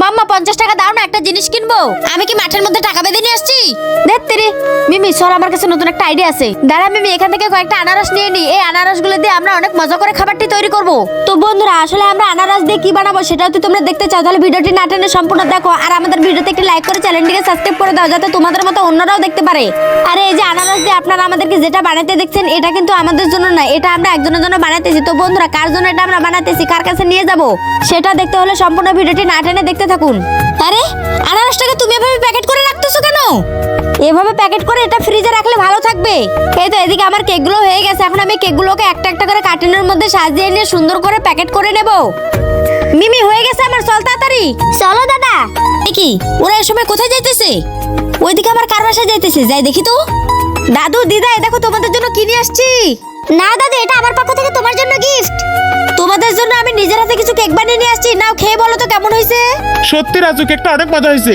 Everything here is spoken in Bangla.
মাম্মা, পঞ্চাশ টাকা দাও না, একটা জিনিস কিনবো। আমি কি মাঠের মধ্যে টাকা বেঁধে নিয়ে আসছি? দেখতে মিমি সর আমার কাছে নতুন একটা আইডিয়া আছে। দাঁড়া মিমি, এখান থেকে কয়েকটা আনারস নিয়ে নি। এই আনারসগুলো দিয়ে আমরা অনেক মজা করে খাবারটি তৈরি করব। তো বন্ধুরা, আসলে আমরা আনারস দিয়ে কি বানাবো সেটাও তো তোমরা দেখতে চাও। তাহলে ভিডিওটি না টেনে সম্পূর্ণ দেখো। আর আমাদের ভিডিওতে একটি লাইক করে চ্যানেলটিকে সাবস্ক্রাইব করে দাও, যাতে তোমাদের মতো অন্যরাও দেখতে পারে। আর এই যে আনারস দিয়ে আপনারা আমাদেরকে যেটা বানাতে দেখছেন, এটা কিন্তু আমাদের জন্য না, এটা আমরা একজনের জন্য বানাতেছি তো বন্ধুরা, কার জন্য এটা আমরা বানাতেছি কার কাছে নিয়ে যাব, সেটা দেখতে হলে সম্পূর্ণ ভিডিওটি না টেনে দেখতে থাকুন। আরে, আনারসটাকে তুমি এভাবে প্যাকেট করে রাখতেছো কেন? এভাবে প্যাকেট করে এটা ফ্রিজে রাখলে ভালো থাকবে। এই তো এদিকে আমার কেকগুলো হয়ে গেছে। এখন আমি কেকগুলোকে একটা একটা করে কার্টুনের মধ্যে সাজিয়ে নিয়ে সুন্দর করে প্যাকেট করে নেব। মিমি হয়ে গেছে আমার চল তাড়াতাড়ি। চলো দাদা। কি ওরা এই সময় কোথায় যাইতেছে? ওইদিকে আমার কার বাসায় যাইতেছে? যাই দেখি তো। দাদু দিদা এই দেখো তোমাদের জন্য কিনে আসছি? না দাদু এটা আমার পক্ষ থেকে তোমার জন্য গিফট তোমাদের জন্য আমি নিজের হাতে কিছু কেক বানিয়ে নিয়ে আসছি। নাও খেয়ে বলো তো কেমন হয়েছে সত্যি রাজু কেকটা অনেক মজা হয়েছে